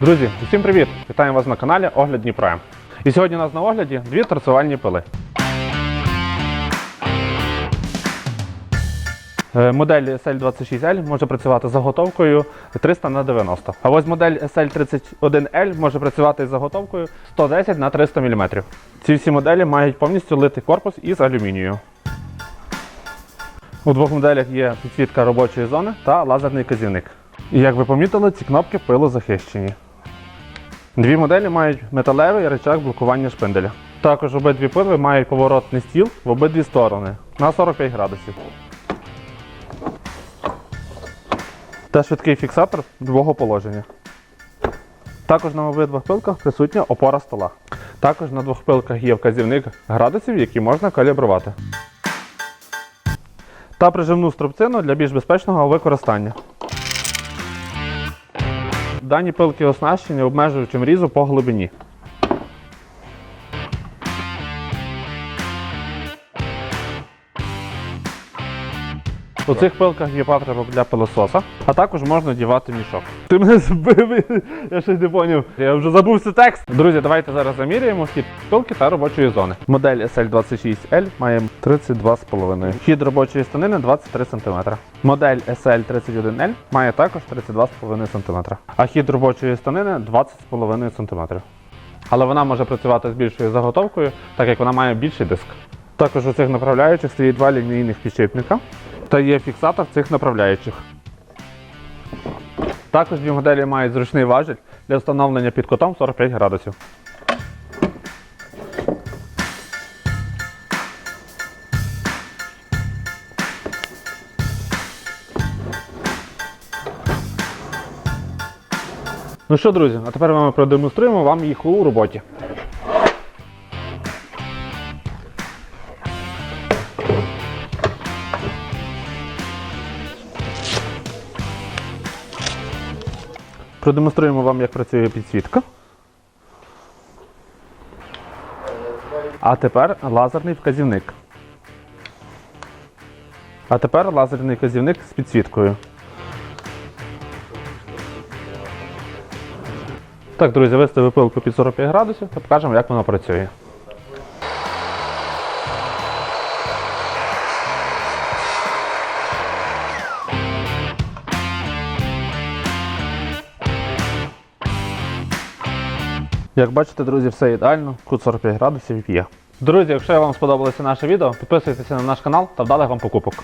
Друзі, усім привіт! Вітаємо вас на каналі Огляд Дніпра. І сьогодні у нас на огляді дві торцювальні пили. Е, Модель SL26L може працювати з заготовкою 300 на 90 А ось модель SL31L може працювати з заготовкою 110 на 300 мм. Ці всі моделі мають повністю литий корпус із алюмінію. У двох моделях є підсвітка робочої зони та лазерний казівник. І як ви помітили, ці кнопки пилозахищені. Дві моделі мають металевий рычаг блокування шпинделя. Також обидві пиви мають поворотний стіл в обидві сторони на 45 градусів. Та швидкий фіксатор другого положення. Також на обидвох пилках присутня опора стола. Також на двох пилках є вказівник градусів, які можна калібрувати. Та прижимну струбцину для більш безпечного використання. Дані пилки оснащені обмежуючим різу по глибині. У цих пилках є патрубок для пилососа, а також можна дівати мішок. Ти мене збив, я щось не поняв. Я вже забувся текст. Друзі, давайте зараз заміряємо хід пилки та робочої зони. Модель SL26L має 32,5. Хід робочої станини 23 см. Модель SL31L має також 32,5 см. А хід робочої станини 20,5 см. Але вона може працювати з більшою заготовкою, так як вона має більший диск. Також у цих направляючих стоїть два лінійних підшипника та є фіксатор цих направляючих. Також дві моделі мають зручний важіль для встановлення під кутом 45 градусів. Ну що, друзі, а тепер ми продемонструємо вам їх у роботі. Продемонструємо вам, як працює підсвітка. А тепер лазерний вказівник. А тепер лазерний вказівник з підсвіткою. Так, друзі, виставив пилку під 45 градусів та покажемо, як вона працює. Як бачите, друзі, все ідеально, кут 45 градусів є. Друзі, якщо вам сподобалося наше відео, підписуйтесь на наш канал та вдалих вам покупок.